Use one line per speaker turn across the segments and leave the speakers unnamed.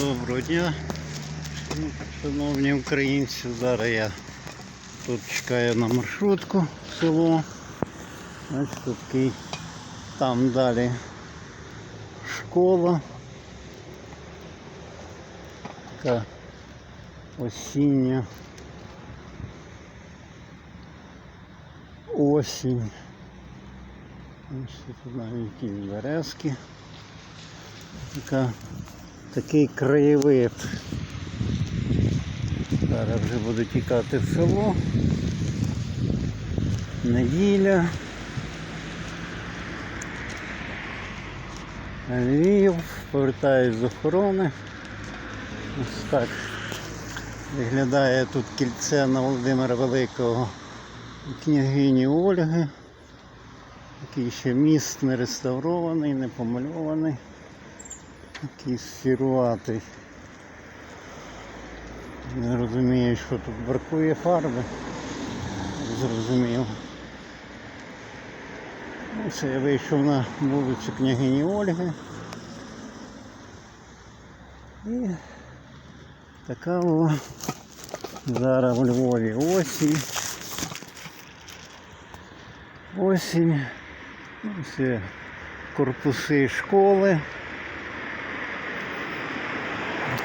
Доброго дня, шановні українці. Зараз я тут чекаю на маршрутку в село. Ось такий, там далі школа. Така осіння. Осінь. Ось тут навіть березки. Така, такий краєвид. Зараз вже буду тікати в село. Неділя. Львів, повертаюсь з охорони. Ось так виглядає тут кільце на Володимира Великого княгині Ольги. Такий ще міст не реставрований, не помальований. Такий сіруватий. Не розумію, що тут бракує фарби. Зрозумів. Ну, Це я вийшов на вулицю княгині Ольги. І така о, зараз в Львові осінь. Осінь. Це корпуси школи.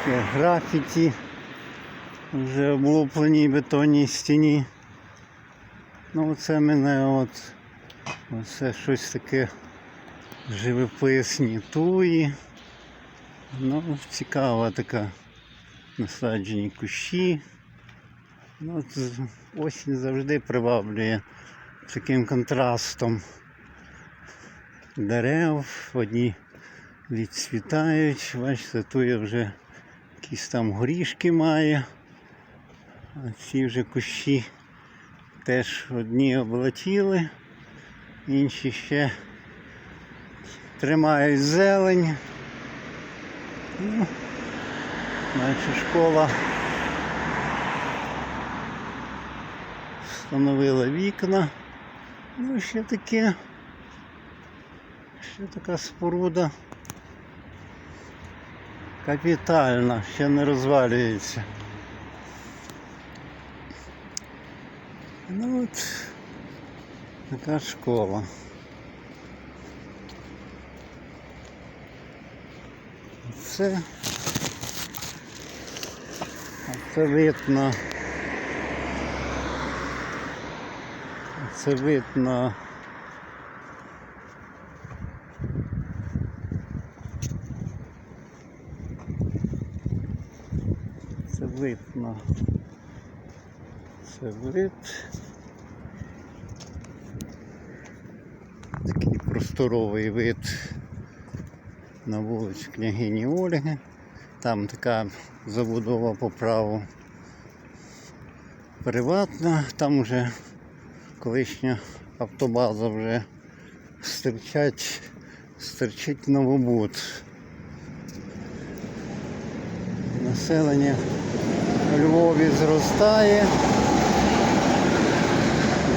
Графіті вже облупленій бетонній стіні. Ну це мене от оце щось таке живописні туї. Ну, цікава така насаджені кущі. Ну, осінь завжди приваблює таким контрастом дерев, одні відцвітають, бачите, туя вже якісь там горішки має. А ці вже кущі теж одні облетіли, інші ще тримають зелень. Ну, наче школа встановила вікна. Ну, ще таке, ще така споруда капітальна, ще не розвалюється. Ну от така школа. Це, видно. Це видно. Це видно. Це вид. Такий просторовий вид на вулицю княгині Ольги. Там така забудова по праву приватна, там вже колишня автобаза вже стирчать, стирчить новобуд. Населення Львові зростає.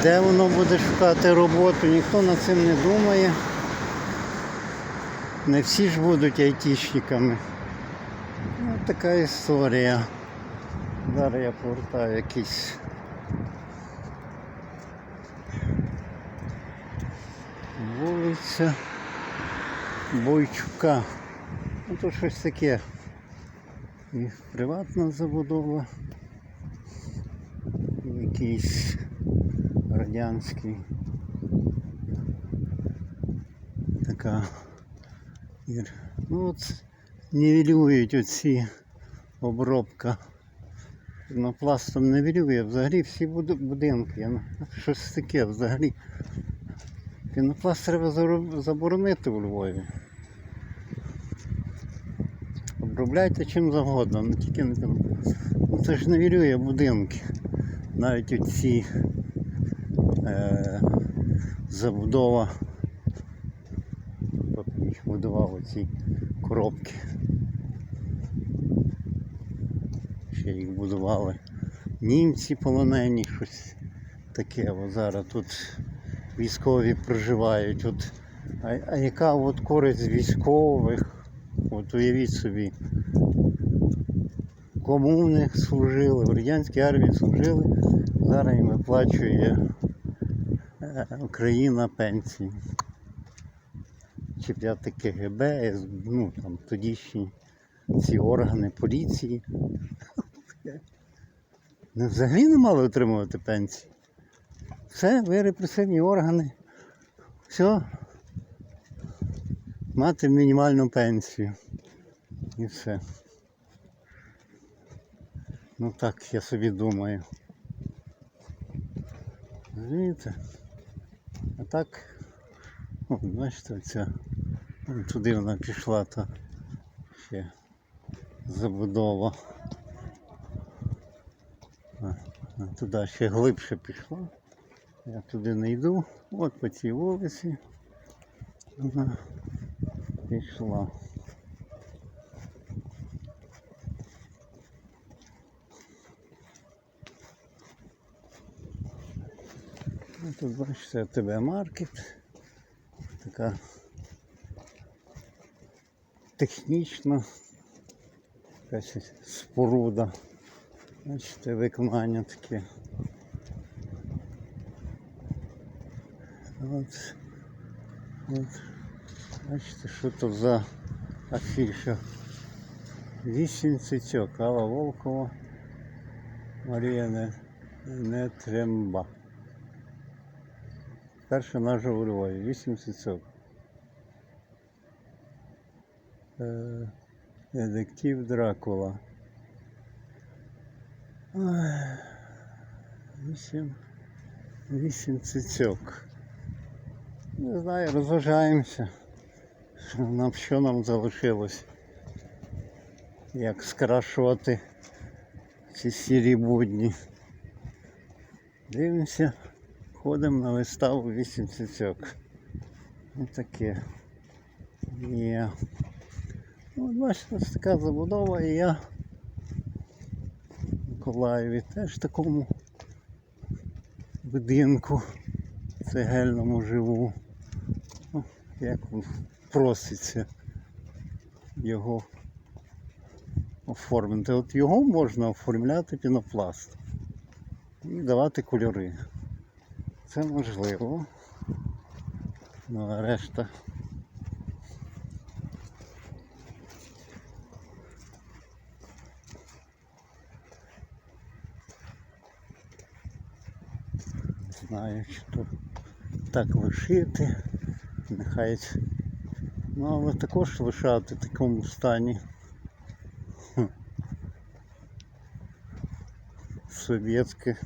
Де воно буде шукати роботу, ніхто над цим не думає. Не всі ж будуть айтішниками. Ну, така історія. Зараз я повертаю якийсь вулиця Бойчука. Ну тут щось таке. І приватна забудова. Якийсь радянський. Така. Ну от нівелюють оці обробка. Пінопластом не вірює, взагалі всі будинки. Щось таке взагалі. Пінопласт треба заборонити у Львові. Обробляйте чим завгодно, не тільки не. Ну це ж не вірює будинки. Навіть оці е, забудова. Їх будував оці коробки. Ще їх будували німці полонені, щось таке. О, зараз тут військові проживають. От, а, а яка от користь військових? От уявіть собі, комуни служили, в радянській армії служили, зараз їм виплачує е, Україна пенсії. Чіпляти КГБ, СБ, ну там тодішні ці органи поліції. Не взагалі не мали отримувати пенсії. Все, ви репресивні органи. Все. Мати мінімальну пенсію. І все. Ну так я собі думаю. Розумієте? А так, о, бачите, ця вон туди вона пішла, та ще забудова. А туди ще глибше пішла. Я туди не йду. От по цій вулиці вона пішла. Ну, тут бачите ТБ маркет. Така технічна якась споруда. Бачите, виконання таке. От, от, бачите, що то за афіша. Вісім цицьок, Алла Волкова, Марія не, не Тремба. Перша нажа у Львові, вісім цицьок. Е, Детектив Дракула. Ой, Вісім. Вісім цицьок. Не знаю, розважаємося. Що нам, що нам залишилось? Як скрашувати ці сірі будні. Дивимося, ходимо на виставу вісім цицьок. Ось таке. Є. Ну, от бачите, ось така забудова і я в Миколаєві теж в такому будинку цегельному живу. Ну, як проситься його оформити. От його можна оформляти пінопласт і давати кольори. Це можливо. Ну а решта. Не знаю, чи то так лишити. Нехай. Ну, але також лишати в такому стані. Хм. Совєтське.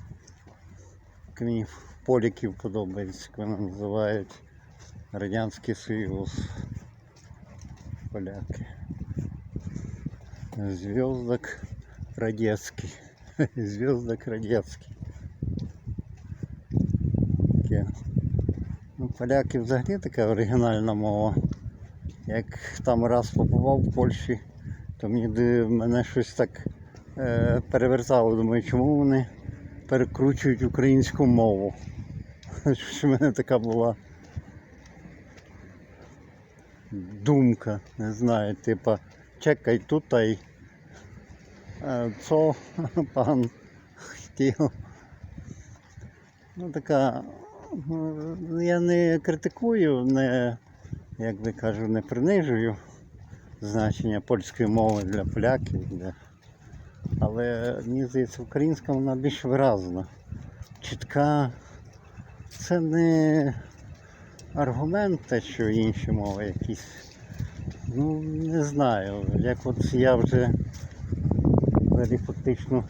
як Мені в поліків подобається, як вони називають Радянський Союз. Поляки. Зв'язок радянський. Зв'язок радянський. Ну, поляки взагалі така оригінальна мова. Як там раз побував в Польщі, то мені мене щось так е, перевертало. Думаю, чому вони перекручують українську мову. Щось у мене така була думка, не знаю, типа, чекай тут, ай. Е, Co pan хотів? Ну така, ну, я не критикую, не, як би кажу, не принижую значення польської мови для поляків. Для... Але мені здається, українська вона більш виразна, чітка. Це не аргументи, що інші мови якісь. Ну, не знаю. Як от я вже взагалі фактично